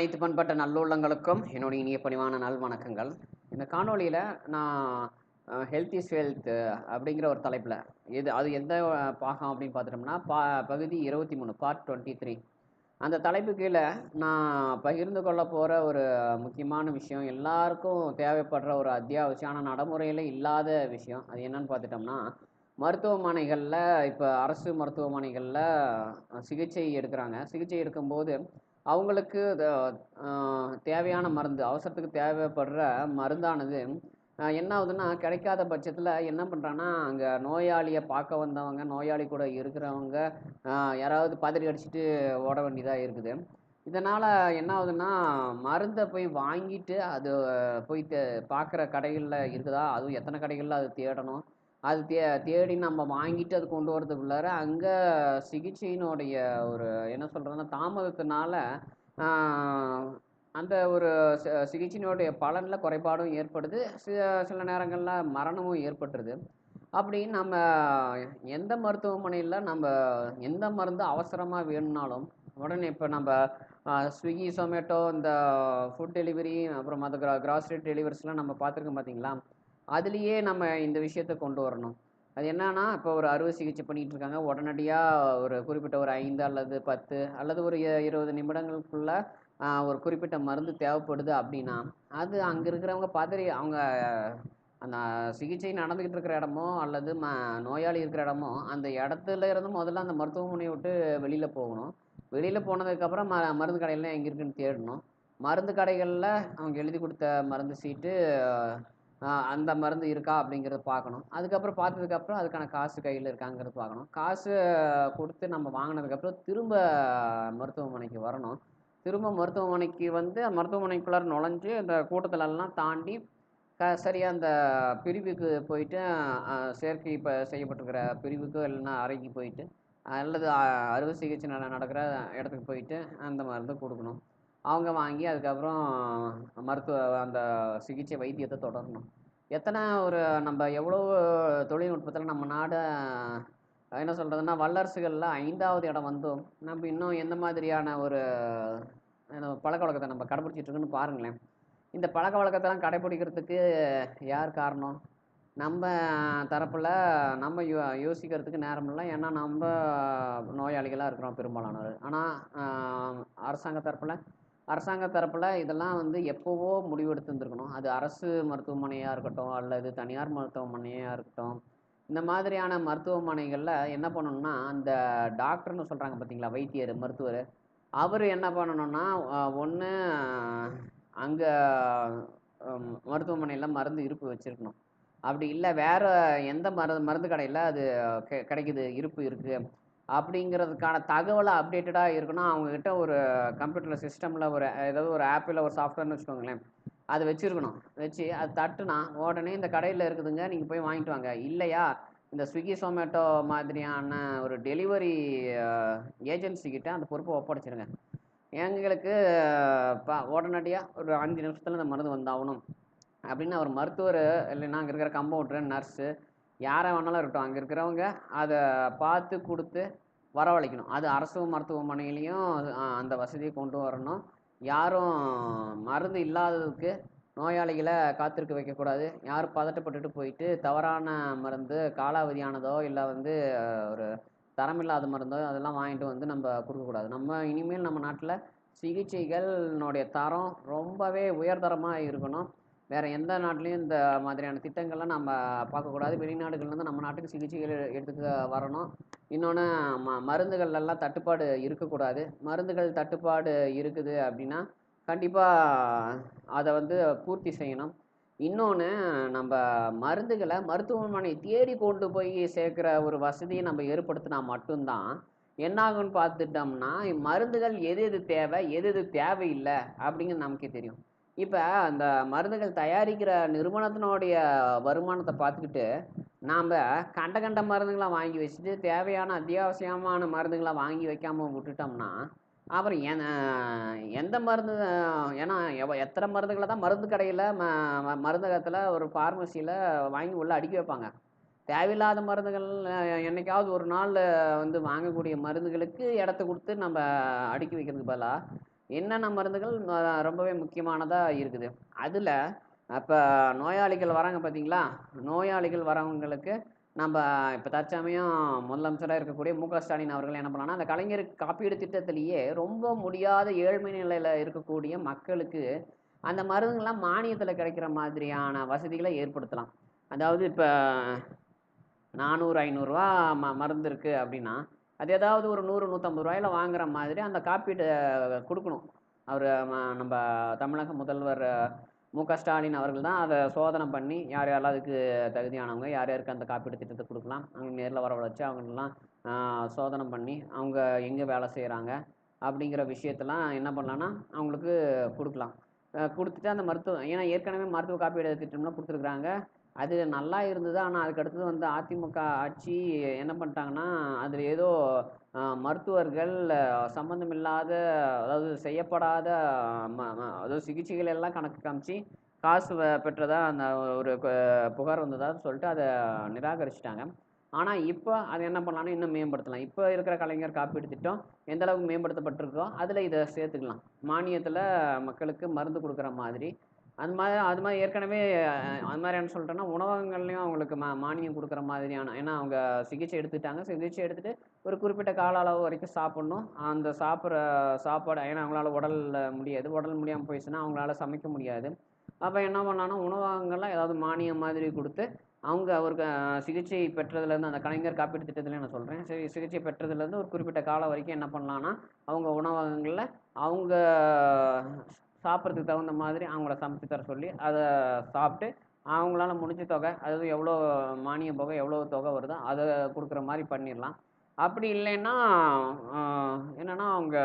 அனைத்து பண்பட்ட நல்லுள்ளங்களுக்கும் என்னுடைய இனிய பணிவான நல் வணக்கங்கள். இந்த காணொளியில் நான் ஹெல்த் இஸ் வெல்த் அப்படிங்கிற ஒரு தலைப்பில் எது அது எந்த பாகம் அப்படின்னு பார்த்துட்டோம்னா பா பகுதி இருபத்தி மூணு பார்ட் டுவெண்ட்டி த்ரீ அந்த தலைப்பு கீழே நான் பகிர்ந்து கொள்ள போகிற ஒரு முக்கியமான விஷயம் எல்லாருக்கும் தேவைப்படுற ஒரு அத்தியாவசியமான நடைமுறையில் இல்லாத விஷயம் அது என்னன்னு பார்த்துட்டோம்னா மருத்துவமனைகளில் இப்போ அரசு மருத்துவமனைகளில் சிகிச்சை எடுக்கிறாங்க. சிகிச்சை எடுக்கும்போது அவங்களுக்கு தேவையான மருந்து அவசரத்துக்கு தேவைப்படுற மருந்தானது என்ன ஆகுதுன்னா கிடைக்காத பட்சத்தில் என்ன பண்ணுறாங்கன்னா அங்கே நோயாளியை பார்க்க வந்தவங்க நோயாளி கூட இருக்கிறவங்க யாராவது பதறி அடிச்சுட்டு ஓட வேண்டியதாக இருக்குது. இதனால் என்ன ஆகுதுன்னா மருந்தை போய் வாங்கிட்டு அது போய் தே பார்க்குற கடைகளில் இருக்குதா? அதுவும் எத்தனை கடைகளில் அது தேடணும்? அது தே தேடி நம்ம வாங்கிட்டு அது கொண்டு வரதுக்குள்ளார அங்கே சிகிச்சையினுடைய ஒரு என்ன சொல்கிறதுன்னா தாமதத்தினால அந்த ஒரு ச- சிகிச்சையினுடைய பலனில் குறைபாடும் ஏற்படுது. சில சில நேரங்களில் மரணமும் ஏற்பட்டுருது. அப்படின்னு நம்ம எந்த மருத்துவமனையில் நம்ம எந்த மருந்து அவசரமாக வேணும்னாலும் உடனே இப்போ நம்ம ஸ்விக்கி சொமேட்டோ இந்த ஃபுட் டெலிவரி அப்புறம் அது கிரா கிராசரி டெலிவரிஸ்லாம் நம்ம பார்த்துருக்கோம் பார்த்தீங்களா அதுலேயே நம்ம இந்த விஷயத்தை கொண்டு வரணும். அது என்னன்னா இப்போ ஒரு அறுவை சிகிச்சை பண்ணிகிட்டு இருக்காங்க உடனடியாக ஒரு குறிப்பிட்ட ஒரு ஐந்து அல்லது பத்து அல்லது ஒரு இருபது நிமிடங்களுக்குள்ள ஒரு குறிப்பிட்ட மருந்து தேவைப்படுது அப்படின்னா அது அங்கே இருக்கிறவங்க பதறி அவங்க அந்த சிகிச்சை நடந்துக்கிட்டு இருக்கிற இடமோ அல்லது ம நோயாளி இருக்கிற இடமோ அந்த இடத்துல இருந்து முதல்ல அந்த மருத்துவமனையை விட்டு வெளியில் போகணும். வெளியில் போனதுக்கப்புறம் ம மருந்து கடையெல்லாம் எங்கே இருக்குன்னு தேடணும். மருந்து கடைகளில் அவங்க எழுதி கொடுத்த மருந்து சீட்டு அந்த மருந்து இருக்கா அப்படிங்கிறத பார்க்கணும். அதுக்கப்புறம் பார்த்ததுக்கப்புறம் அதுக்கான காசு கையில் இருக்காங்கிறது பார்க்கணும். காசு கொடுத்து நம்ம வாங்கினதுக்கப்புறம் திரும்ப மருத்துவமனைக்கு வரணும். திரும்ப மருத்துவமனைக்கு வந்து மருத்துவமனைக்குள்ளார நுழைஞ்சு அந்த கூட்டத்திலெல்லாம் தாண்டி க சரியாக அந்த பிரிவுக்கு போயிட்டு செயற்கை சேர்க்கை இப்போ செய்யப்பட்டிருக்கிற பிரிவுக்கு இல்லைன்னா அறைக்கு போயிட்டு அல்லது அ- அறுவை சிகிச்சை நடக்கிற இடத்துக்கு போயிட்டு அந்த மருந்து கொடுக்கணும். அவங்க வாங்கி அதுக்கப்புறம் மருத்துவ அந்த சிகிச்சை வைத்தியத்தை தொடரணும். எத்தனை ஒரு நம்ம எவ்வளோ தொழில்நுட்பத்தில் நம்ம நாடு என்ன சொல்கிறதுன்னா வல்லரசுகளில் ஐந்தாவது இடம் வந்தோம். நம்ம இன்னும் எந்த மாதிரியான ஒரு பழக்கவழக்கத்தை பழக்க வழக்கத்தை நம்ம கடைப்பிடிச்சிட்டு இருக்குன்னு பாருங்களேன். இந்த பழக்க வழக்கத்தெல்லாம் கடைப்பிடிக்கிறதுக்கு யார் காரணம்? நம்ம தரப்பில் நம்ம யோ யோசிக்கிறதுக்கு நேரம் இல்லை. ஏன்னா நம்ம நோயாளிகளாக இருக்கிறோம் பெரும்பாலானவர் ஆனால் அரசாங்க தரப்பில் அரசாங்க தரப்பில் இதெல்லாம் வந்து எப்போவோ முடிவெடுத்து இருந்திருக்கணும் அது அரசு மருத்துவமனையாக இருக்கட்டும் அல்லது தனியார் மருத்துவமனையாக இருக்கட்டும் இந்த மாதிரியான மருத்துவமனைகளில் என்ன பண்ணணும்னா அந்த டாக்டர்னு சொல்கிறாங்க பார்த்தீங்களா வைத்தியர் மருத்துவர் அவர் என்ன பண்ணணும்னா ஒன்று அங்கே மருத்துவமனையில் மருந்து இருப்பு வச்சுருக்கணும். அப்படி இல்லை வேறு எந்த மருந்து மருந்து கடையில் அது கெ- கிடைக்குது இருப்பு இருக்குது அப்படிங்கிறதுக்கான தகவலை அப்டேட்டடாக இருக்கணும். அவங்கக்கிட்ட ஒரு கம்ப்யூட்டர் சிஸ்டமில் ஒரு ஏதாவது ஒரு ஆப்பில் ஒரு சாஃப்ட்வேர்னு வச்சுக்கோங்களேன். அது வச்சுருக்கணும். வச்சு அது தட்டுனா உடனே இந்த கடையில் இருக்குதுங்க நீங்கள் போய் வாங்கிட்டு வாங்க. இல்லையா? இந்த ஸ்விக்கி சொமேட்டோ மாதிரியான ஒரு டெலிவரி ஏஜென்சிக்கிட்ட அந்த பொறுப்பை ஒப்படைச்சிருங்க. எங்களுக்கு பா உடனடியாக ஒரு அஞ்சு நிமிஷத்தில் இந்த மருந்து வந்தாகணும் அப்படின்னு அவர் மருத்துவர் இல்லைன்னா அங்கே இருக்கிற கம்பவுண்டரு நர்ஸு யாரை வேணாலும் இருக்கட்டும். அங்கே இருக்கிறவங்க அதை பார்த்து கொடுத்து வரவழைக்கணும். அது அரசு மருத்துவமனையிலையும் அந்த வசதியை கொண்டு வரணும். யாரும் மருந்து இல்லாததுக்கு நோயாளிகளை காத்திருக்க வைக்கக்கூடாது. யாரும் பதட்டப்பட்டுட்டு போயிட்டு தவறான மருந்து காலாவதியானதோ இல்லை வந்து ஒரு தரமில்லாத மருந்தோ அதெல்லாம் வாங்கிட்டு வந்து நம்ம கொடுக்கக்கூடாது. நம்ம இனிமேல் நம்ம நாட்டில் சிகிச்சைகளினுடைய தரம் ரொம்பவே உயர்தரமாக இருக்கணும். வேறு எந்த நாட்டிலையும் இந்த மாதிரியான திட்டங்கள்லாம் நம்ம பார்க்கக்கூடாது. வெளிநாடுகள்லேருந்து நம்ம நாட்டுக்கு சிகிச்சைகள் எடுத்துக்க வரணும். இன்னொன்று ம மருந்துகள்லாம் தட்டுப்பாடு இருக்கக்கூடாது. மருந்துகள் தட்டுப்பாடு இருக்குது அப்படின்னா கண்டிப்பாக அதை வந்து பூர்த்தி செய்யணும். இன்னொன்று நம்ம மருந்துகளை மருத்துவமனை தேடி கொண்டு போய் சேர்க்குற ஒரு வசதியை நம்ம ஏற்படுத்தினா மட்டும்தான் என்னாகும்னு பார்த்துட்டோம்னா மருந்துகள் எது எது தேவை எது எது தேவையில்லை அப்படிங்கிறது நமக்கே தெரியும். இப்போ அந்த மருந்துகள் தயாரிக்கிற நிறுவனத்தினுடைய வருமானத்தை பார்த்துக்கிட்டு நாம் கண்ட கண்ட மருந்துகளை வாங்கி வச்சுட்டு தேவையான அத்தியாவசியமான மருந்துகளை வாங்கி வைக்காமல் விட்டுட்டோம்னா அப்புறம் என் எந்த மருந்து ஏன்னா எவ எத்தனை மருந்துகளை தான் மருந்து கடையில் ம ம- மருந்தகத்தில் ஒரு ஃபார்மசியில் வாங்கி உள்ளே அடுக்கி வைப்பாங்க. தேவையில்லாத மருந்துகள் என்றைக்காவது என்னைக்காவது ஒரு நாள் வந்து வாங்கக்கூடிய மருந்துகளுக்கு இடத்த கொடுத்து நம்ம அடுக்கி வைக்கிறதுக்கு பதிலாக என்னென்ன மருந்துகள் ரொம்பவே முக்கியமானதாக இருக்குது. அதில் அப்போ நோயாளிகள் வராங்க பார்த்தீங்களா நோயாளிகள் வரவங்களுக்கு நம்ம இப்போ தற்சமயம் முதலமைச்சராக இருக்கக்கூடிய மு க ஸ்டாலின் அவர்கள் என்ன பண்ணலாம்னா அந்த கலைஞர் காப்பீடு திட்டத்திலேயே ரொம்ப முடியாத ஏழ்மை நிலையில் இருக்கக்கூடிய மக்களுக்கு அந்த மருந்துங்கள்லாம் மானியத்தில் கிடைக்கிற மாதிரியான வசதிகளை ஏற்படுத்தலாம். அதாவது இப்போ நானூறு ஐநூறுரூவா ம மருந்து இருக்குது அப்படின்னா அது ஏதாவது ஒரு நூறு நூற்றம்பது ரூபாயில வாங்குற மாதிரி அந்த காப்பீடு கொடுக்கணும். அவர் நம்ம தமிழக முதல்வர் மு க ஸ்டாலின் அவர்கள் தான் அதை சோதனை பண்ணி யார் யாரெல்லாம் அதுக்கு தகுதியானவங்க யார் யாருக்கு அந்த காப்பீடு திட்டத்தை கொடுக்கலாம் அவங்க நேரில் வரவழைச்சு அவங்களெலாம் சோதனை பண்ணி அவங்க எங்கே வேலை செய்கிறாங்க அப்படிங்கிற விஷயத்தெல்லாம் என்ன பண்ணலான்னா அவங்களுக்கு கொடுக்கலாம். கொடுத்துட்டு அந்த மருத்துவ ஏன்னா ஏற்கனவே மருத்துவ காப்பீடு திட்டம்லாம் கொடுத்துருக்குறாங்க. அது நல்லா இருந்தது. ஆனால் அதுக்கு அடுத்தது வந்து அதிமுக ஆட்சி என்ன பண்ணிட்டாங்கன்னா அதில் ஏதோ மருத்துவர்கள் சம்மந்தமில்லாத அதாவது செய்யப்படாத ம- ம- அதாவது சிகிச்சைகள் எல்லாம் கணக்கு காமிச்சு காசு பெற்றதாக பெற்றதா அந்த ஒரு புகார் வந்ததான்னு சொல்லிட்டு அதை நிராகரிச்சிட்டாங்க. ஆனால் இப்போ அதை என்ன பண்ணலாம்னா இன்னும் மேம்படுத்தலாம். இப்போ இருக்கிற கலைஞர் காப்பீடு திட்டம் எந்த அளவுக்கு மேம்படுத்தப்பட்டிருக்கோ அதில் இதை சேர்த்துக்கலாம். மானியத்தில் மக்களுக்கு மருந்து கொடுக்குற மாதிரி அது மாதிரி அது மாதிரி ஏற்கனவே அது மாதிரி என்ன சொல்லிட்டேன்னா உணவகங்கள்லையும் அவங்களுக்கு மா மானியம் கொடுக்குற மாதிரியான ஏன்னா அவங்க சிகிச்சை எடுத்துட்டாங்க. சிகிச்சை எடுத்துட்டு ஒரு குறிப்பிட்ட கால அளவு வரைக்கும் சாப்பிட்ணும். அந்த சாப்பிட்ற சாப்பாடு ஏன்னா அவங்களால உடலில் முடியாது. உடல் முடியாமல் போயிடுச்சுன்னா அவங்களால சமைக்க முடியாது. அப்போ என்ன பண்ணலான்னா உணவகங்கள்லாம் ஏதாவது மானியம் மாதிரி கொடுத்து அவங்க அவருக்கு சிகிச்சை பெற்றதுலேருந்து அந்த கலைஞர் காப்பீட்டு திட்டத்தில் நான் சொல்கிறேன் சரி சிகிச்சை பெற்றதுலேருந்து ஒரு குறிப்பிட்ட காலம் வரைக்கும் என்ன பண்ணலான்னா அவங்க உணவகங்களில் அவங்க சாப்பிட்றதுக்கு தகுந்த மாதிரி அவங்கள சமைச்சு தர சொல்லி அதை சாப்பிட்டு அவங்களால முடிஞ்ச தொகை அதாவது எவ்வளோ மானிய தொகை எவ்வளோ தொகை வருதோ அதை கொடுக்குற மாதிரி பண்ணிடலாம். அப்படி இல்லைன்னா என்னென்னா அவங்க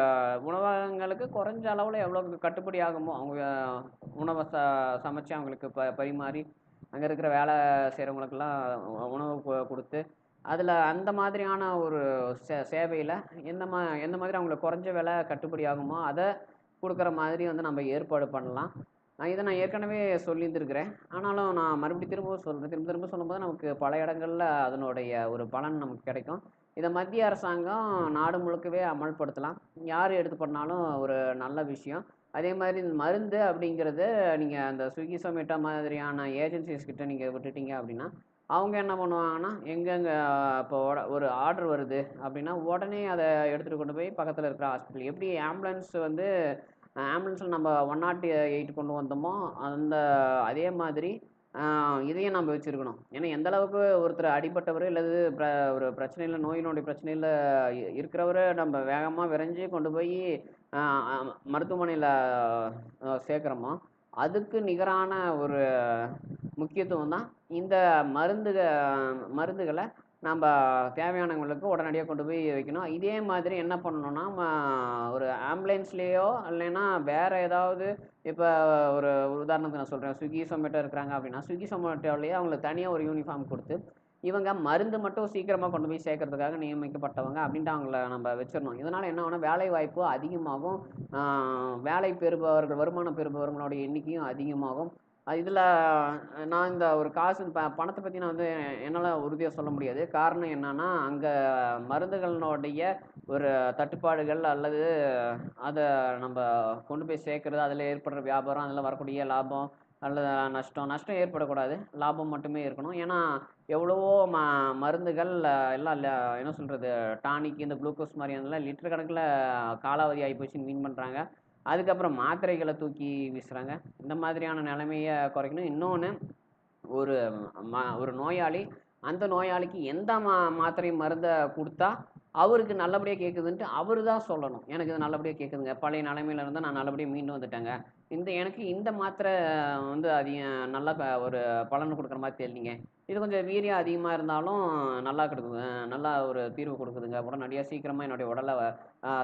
உணவகங்களுக்கு குறைஞ்ச அளவில் எவ்வளோ கட்டுப்படி ஆகுமோ அவங்க உணவை ச சமைச்சு அவங்களுக்கு ப பரிமாறி அங்கே இருக்கிற வேலை செய்கிறவங்களுக்கெல்லாம் உணவு கொடுத்து அதில் அந்த மாதிரியான ஒரு சே சேவையில் எந்த மா எந்த மாதிரி அவங்களுக்கு குறைஞ்ச விலை கட்டுப்படி ஆகுமோ அதை கொடுக்குற மாதிரி வந்து நம்ம ஏற்பாடு பண்ணலாம். நான் இதை நான் ஏற்கனவே சொல்லியிருந்துருக்கிறேன். ஆனாலும் நான் மறுபடியும் திரும்ப சொல்கிறேன் திரும்ப திரும்ப சொல்லும்போது நமக்கு பல இடங்களில் அதனுடைய ஒரு பலன் நமக்கு கிடைக்கும். இதை மத்திய அரசாங்கம் நாடு முழுக்கவே அமல்படுத்தலாம். யார் எடுத்து பண்ணாலும் ஒரு நல்ல விஷயம். அதே மாதிரி இந்த மருந்து அப்படிங்கிறது நீங்கள் அந்த ஸ்விக்கி சொமேட்டோ மாதிரியான ஏஜென்சிஸ் கிட்ட நீங்கள் விட்டுட்டீங்க அப்படின்னா அவங்க என்ன பண்ணுவாங்கன்னா எங்கெங்கே இப்போ ஒரு ஆர்டர் வருது அப்படின்னா உடனே அதை எடுத்துகிட்டு கொண்டு போய் பக்கத்தில் இருக்கிற ஹாஸ்பிட்டல். எப்படி ஆம்புலன்ஸ் வந்து ஆம்புலன்ஸில் நம்ம ஒன் நாட் எயிட் கொண்டு வந்தோமோ அந்த அதே மாதிரி இதையும் நம்ம வச்சுருக்கணும். ஏன்னா எந்த அளவுக்கு ஒருத்தர் அடிபட்டவர் இல்லது பிர ஒரு பிரச்சனையில் நோயினுடைய பிரச்சனையில் இருக்கிறவரை நம்ம வேகமாக விரைஞ்சு கொண்டு போய் மருத்துவமனையில் சேர்க்குறோமோ அதுக்கு நிகரான ஒரு முக்கியத்துவம் தான் இந்த மருந்துக மருந்துகளை நம்ம தேவையானவங்களுக்கு உடனடியாக கொண்டு போய் வைக்கணும். இதே மாதிரி என்ன பண்ணணும்னா ஒரு ஆம்புலன்ஸ்லேயோ இல்லைன்னா வேறு ஏதாவது இப்போ ஒரு உதாரணத்துக்கு நான் சொல்கிறேன் ஸ்விக்கி சொமேட்டோ இருக்கிறாங்க அப்படின்னா ஸ்விக்கி சொமேட்டோலேயே அவங்களுக்கு தனியாக ஒரு யூனிஃபார்ம் கொடுத்து இவங்க மருந்து மட்டும் சீக்கிரமாக கொண்டு போய் சேர்க்கறதுக்காக நியமிக்கப்பட்டவங்க அப்படின்ட்டு அவங்கள நம்ம வச்சிடணும். இதனால் என்ன ஆகும்னா வேலை வாய்ப்பு அதிகமாகும் வேலை பெறுபவர்கள் வருமானம் பெறுபவர்களுடைய எண்ணிக்கையும் அதிகமாகும். இதில் நான் இந்த ஒரு காசு ப பணத்தை பற்றி நான் வந்து என்னால் உறுதியாக சொல்ல முடியாது. காரணம் என்னன்னா அங்கே மருந்துகளினுடைய ஒரு தட்டுப்பாடுகள் அல்லது அதை நம்ம கொண்டு போய் சேர்க்கறது அதில் ஏற்படுற வியாபாரம் அதில் வரக்கூடிய லாபம் அல்லது நஷ்டம் நஷ்டம் ஏற்படக்கூடாது. லாபம் மட்டுமே இருக்கணும். ஏன்னா எவ்வளவோ ம மருந்துகள் எல்லாம் என்ன சொல்கிறது டானிக் இந்த குளுக்கோஸ் அதெல்லாம் லிட்டர் கணக்கில் காலாவதி ஆகி போச்சுன்னு மீன் பண்ணுறாங்க அதுக்கப்புறம் மாத்திரைகளை தூக்கி வீசுகிறாங்க இந்த மாதிரியான நிலைமையை குறைக்கணும். இன்னொன்று ஒரு ம ஒரு நோயாளி அந்த நோயாளிக்கு எந்த மா மாத்திரை மருந்தை கொடுத்தா அவருக்கு நல்லபடியாக கேட்குதுன்ட்டு அவர் தான் சொல்லணும். எனக்கு இது நல்லபடியாக கேட்குதுங்க. பழைய நிலைமையில இருந்தால் நான் நல்லபடியாக மீண்டு வந்துட்டேங்க. இந்த எனக்கு இந்த மாத்திரை வந்து அதிக நல்லா ஒரு பலன் கொடுக்குற மாதிரி தெரியலிங்க. இது கொஞ்சம் வீரியம் அதிகமாக இருந்தாலும் நல்லா கொடுக்குது. நல்லா ஒரு தீர்வு கொடுக்குதுங்க. உடனடியாக சீக்கிரமாக என்னுடைய உடலை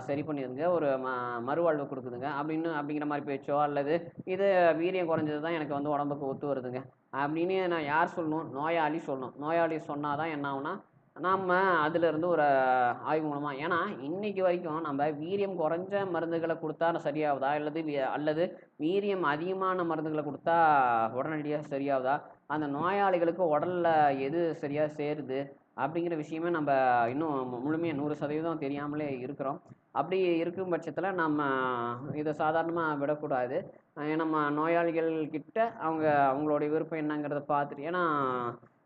சரி பண்ணிடுங்க. ஒரு ம மறுவாழ்வு கொடுக்குதுங்க. அப்படின்னு அப்படிங்கிற மாதிரி பேச்சோ அல்லது இது வீரியம் குறைஞ்சது தான் எனக்கு வந்து உடம்புக்கு ஒத்து வருதுங்க. அப்படின்னு நான் யார் சொல்லணும்? நோயாளி சொல்லணும். நோயாளி சொன்னால் தான் என்ன ஆகுனா நாம் அதிலிருந்து ஒரு ஆய்வு மூலமாக ஏன்னா இன்னைக்கு வரைக்கும் நம்ம வீரியம் குறைஞ்ச மருந்துகளை கொடுத்தா சரியாகுதா? அல்லது அல்லது வீரியம் அதிகமான மருந்துகளை கொடுத்தா உடனடியாக சரியாகுதா? அந்த நோயாளிகளுக்கு உடலில் எது சரியாக சேருது? அப்படிங்கிற விஷயமே நம்ம இன்னும் முழுமையாக நூறு சதவீதம் தெரியாமலே இருக்கிறோம். அப்படி இருக்கும் பட்சத்தில் நம்ம இதை சாதாரணமாக விடக்கூடாது. நம்ம நோயாளிகள் கிட்ட அவங்க அவங்களுடைய விருப்பம் என்னங்கிறத பார்த்துட்டு ஏன்னா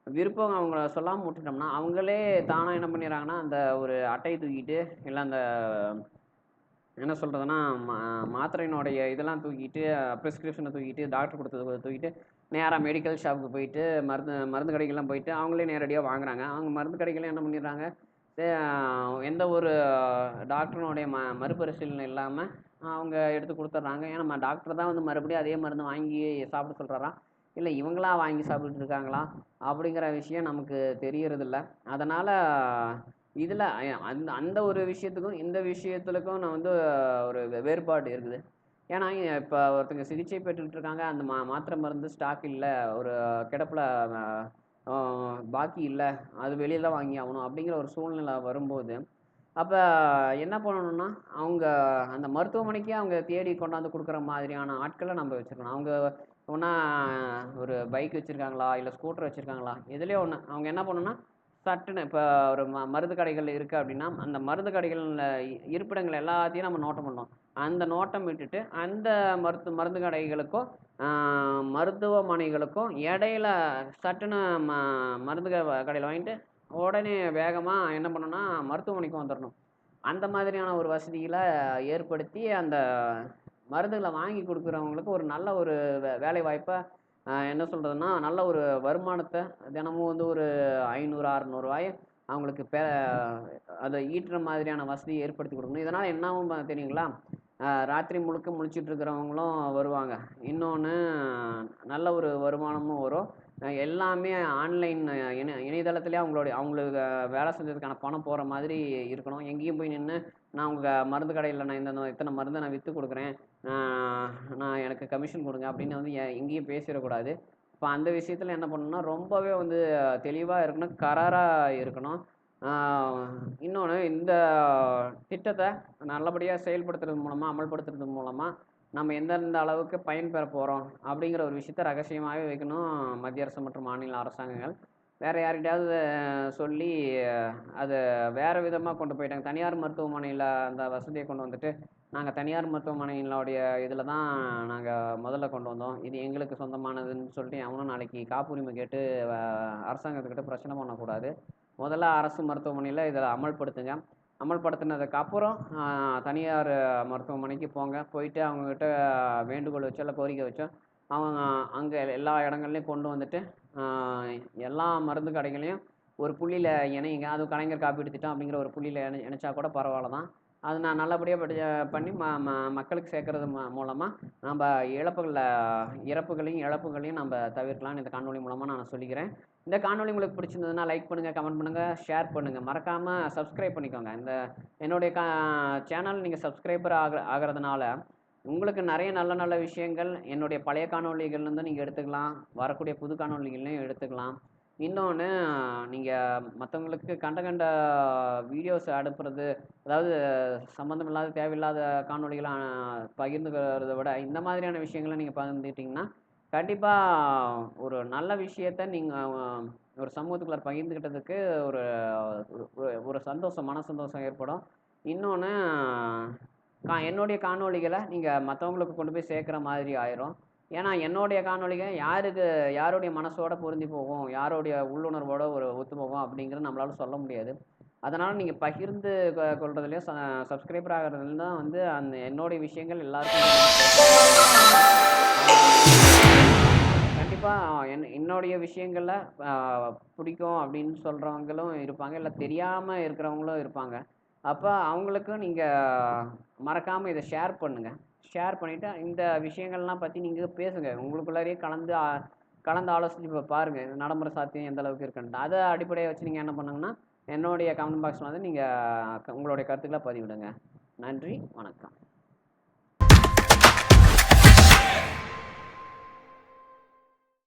விருப்பம் அவங்கள சொல்லாமல் விட்டுட்டோம்னா அவங்களே தானாக என்ன பண்ணிடுறாங்கன்னா அந்த ஒரு அட்டையை தூக்கிட்டு இல்லை அந்த என்ன சொல்கிறதுனா மா மாத்திரையினுடைய இதெல்லாம் தூக்கிட்டு ப்ரிஸ்கிரிப்ஷனை தூக்கிட்டு டாக்டர் கொடுத்தது தூக்கிட்டு நேராக மெடிக்கல் ஷாப்புக்கு போயிட்டு மருந்து மருந்து கடைக்கெல்லாம் போயிட்டு அவங்களே நேரடியாக வாங்குறாங்க. அவங்க மருந்து கடைக்கெல்லாம் என்ன பண்ணிடுறாங்க? எந்த ஒரு டாக்டரினுடைய ம மறுபரிசீலனை இல்லாமல் அவங்க எடுத்து கொடுத்துட்றாங்க. ஏன்னா நம்ம டாக்டர் தான் வந்து மறுபடியும் அதே மருந்து வாங்கி சாப்பிட சொல்கிறாராம் இல்லை இவங்களா வாங்கி சாப்பிட்டுட்டு இருக்காங்களா? அப்படிங்கிற விஷயம் நமக்கு தெரியறதில்ல. அதனால் இதில் அந்த அந்த ஒரு விஷயத்துக்கும் இந்த விஷயத்துலக்கும் நான் வந்து ஒரு வே- வேறுபாடு இருக்குது. ஏன்னா இப்போ ஒருத்தங்க சிகிச்சை பெற்றுக்கிட்டு இருக்காங்க. அந்த மா மாத்திரை மருந்து ஸ்டாக் இல்லை ஒரு கிடப்பில் பாக்கி இல்லை அது வெளியில் தான் வாங்கி ஆகணும் அப்படிங்கிற ஒரு சூழ்நிலை வரும்போது அப்போ என்ன பண்ணணும்னா அவங்க அந்த மருத்துவமனைக்கே அவங்க தேடி கொண்டாந்து கொடுக்குற மாதிரியான ஆட்களை நம்ம வச்சுருக்கணும் அவங்க ஒன்றா ஒரு பைக் வச்சுருக்காங்களா? இல்லை ஸ்கூட்டர் வச்சுருக்காங்களா? எதுலேயோ ஒன்று அவங்க என்ன பண்ணணுன்னா சட்டுன்னு இப்போ ஒரு ம மருந்து கடைகள் இருக்குது அப்படின்னா அந்த மருந்து கடைகளில் இருப்பிடங்கள் எல்லாத்தையும் நம்ம நோட்டம் பண்ணோம் அந்த நோட்டம் விட்டுட்டு அந்த மருத்து மருந்து கடைகளுக்கும் மருத்துவமனைகளுக்கும் இடையில சட்டுன்னு ம மருந்து கடையில் வாங்கிட்டு உடனே வேகமாக என்ன பண்ணணும்னா மருத்துவமனைக்கு வந்துடணும் அந்த மாதிரியான ஒரு வசதிகளை ஏற்படுத்தி அந்த மருந்துகளை வாங்கி கொடுக்குறவங்களுக்கு ஒரு நல்ல ஒரு வே வேலை வாய்ப்பை என்ன சொல்கிறதுன்னா நல்ல ஒரு வருமானத்தை தினமும் வந்து ஒரு ஐநூறு அறநூறுவாயை அவங்களுக்கு பெ அதை ஈட்டுற மாதிரியான வசதியை ஏற்படுத்தி கொடுக்கணும். இதனால் என்னவும் தெரியுங்களா? ராத்திரி முழுக்க முழிச்சிட்டு இருக்கிறவங்களும் வருவாங்க. இன்னொன்று நல்ல ஒரு வருமானமும் வரும். எல்லாமே ஆன்லைன் இணை இணையதளத்திலே அவங்களுடைய அவங்களுக்கு வேலை செஞ்சதுக்கான பணம் போகிற மாதிரி இருக்கணும். எங்கேயும் போய் நின்று நான் உங்கள் மருந்து கடையில் நான் இந்த இத்தனை மருந்தை நான் விற்று கொடுக்குறேன். நான் எனக்கு கமிஷன் கொடுங்க அப்படின்னு வந்து எங்கேயும் பேசிடக்கூடாது. இப்போ அந்த விஷயத்தில் என்ன பண்ணணும்னா ரொம்பவே வந்து தெளிவாக இருக்கணும் கராராக இருக்கணும். இன்னொன்று இந்த திட்டத்தை நல்லபடியாக செயல்படுத்துறது மூலமாக அமல்படுத்துறது மூலமாக நம்ம எந்தெந்த அளவுக்கு பயன்பெற போகிறோம் அப்படிங்கிற ஒரு விஷயத்த ரகசியமாகவே வைக்கணும் மத்திய அரசு மற்றும் மாநில அரசாங்கங்கள். வேறு யார்கிட்டயாவது சொல்லி அதை வேறு விதமாக கொண்டு போயிட்டாங்க. தனியார் மருத்துவமனையில் அந்த வசதியை கொண்டு வந்துட்டு நாங்கள் தனியார் மருத்துவமனையினுடைய இதில் தான் நாங்கள் முதல்ல கொண்டு வந்தோம். இது எங்களுக்கு சொந்தமானதுன்னு சொல்லிட்டு அவனும் நாளைக்கு காப்புரிமை கேட்டு அரசாங்கத்துக்கிட்ட பிரச்சனை பண்ணக்கூடாது. முதல்ல அரசு மருத்துவமனையில் இதில் அமல்படுத்துங்க. அமல்படுத்தினதுக்கு அப்புறம் தனியார் மருத்துவமனைக்கு போங்க. போயிட்டு அவங்கக்கிட்ட வேண்டுகோள் வச்சோ இல்லை கோரிக்கை வச்சோ அவங்க அங்கே எல்லா இடங்கள்லையும் கொண்டு வந்துட்டு எல்லா மருந்து கடைகளையும் ஒரு புள்ளியில் இணையுங்க அதுவும் கலைஞர் காப்பீடு திட்டம் அப்படிங்கிற ஒரு புள்ளியில் இணை இணைச்சா கூட பரவாயில்ல தான் அது நான் நல்லபடியாக படி பண்ணி ம ம மக்களுக்கு சேர்க்கறது ம மூலமாக நம்ம இழப்புகளில் இறப்புகளையும் இழப்புகளையும் நம்ம தவிர்க்கலாம்னு இந்த காணொளி மூலமாக நான் சொல்லிக்கிறேன். இந்த காணொலி உங்களுக்கு பிடிச்சிருந்ததுன்னா லைக் பண்ணுங்கள் கமெண்ட் பண்ணுங்கள் ஷேர் பண்ணுங்கள் மறக்காமல் சப்ஸ்கிரைப் பண்ணிக்கோங்க. இந்த என்னுடைய கா சேனல் நீங்கள் சப்ஸ்கிரைபர் ஆக ஆகிறதுனால உங்களுக்கு நிறைய நல்ல நல்ல விஷயங்கள் என்னுடைய பழைய காணொளிகள்லேருந்து நீங்கள் எடுத்துக்கலாம். வரக்கூடிய புது காணொலிகள்லையும் எடுத்துக்கலாம். இன்னொன்று நீங்கள் மற்றவங்களுக்கு கண்ட கண்ட வீடியோஸ் அனுப்புறது அதாவது சம்மந்தம் இல்லாத தேவையில்லாத காணொலிகளை பகிர்ந்துக்கிறத விட இந்த மாதிரியான விஷயங்களை நீங்கள் பகிர்ந்துக்கிட்டிங்கன்னா கண்டிப்பாக ஒரு நல்ல விஷயத்த நீங்கள் ஒரு சமூகத்துக்குள்ள பகிர்ந்துக்கிட்டதுக்கு ஒரு ஒரு- ஒரு சந்தோஷம் மன சந்தோஷம் ஏற்படும். இன்னொன்று கா என்னுடைய காணொளிகளை நீங்கள் மற்றவங்களுக்கு கொண்டு போய் சேர்க்குற மாதிரி ஆயிரும். ஏன்னா என்னுடைய காணொளிகள் யாருக்கு யாருடைய மனசோட பொருந்தி போகும் யாருடைய உள்ளுணர்வோட ஒரு ஒத்து போகும் அப்படிங்கிறது நம்மளால சொல்ல முடியாது. அதனால் நீங்கள் பகிர்ந்து கொள்றதுலையும் ச சப்ஸ்கிரைபர் ஆகிறதுலையும் தான் வந்து அந்த என்னுடைய விஷயங்கள் எல்லாருக்கும் கண்டிப்பாக என் என்னுடைய விஷயங்களில் பிடிக்கும் அப்படின்னு சொல்கிறவங்களும் இருப்பாங்க. இல்லை தெரியாமல் இருக்கிறவங்களும் இருப்பாங்க. அப்போ அவங்களுக்கும் நீங்கள் மறக்காமல் இதை ஷேர் பண்ணுங்கள் ஷேர் பண்ணிவிட்டு இந்த விஷயங்கள்லாம் பற்றி நீங்கள் பேசுங்க. உங்களுக்குள்ளாரையே கலந்து கலந்து ஆலோசித்து இப்போ பாருங்கள் நடைமுறை சாத்தியம் எந்த அளவுக்கு இருக்குன்ட்டு. அதை அடிப்படையை வச்சு நீங்கள் என்ன பண்ணுங்கன்னா என்னுடைய கமெண்ட் பாக்ஸில் வந்து நீங்கள் உங்களுடைய கருத்துக்களை பதிவிடுங்க. நன்றி வணக்கம்.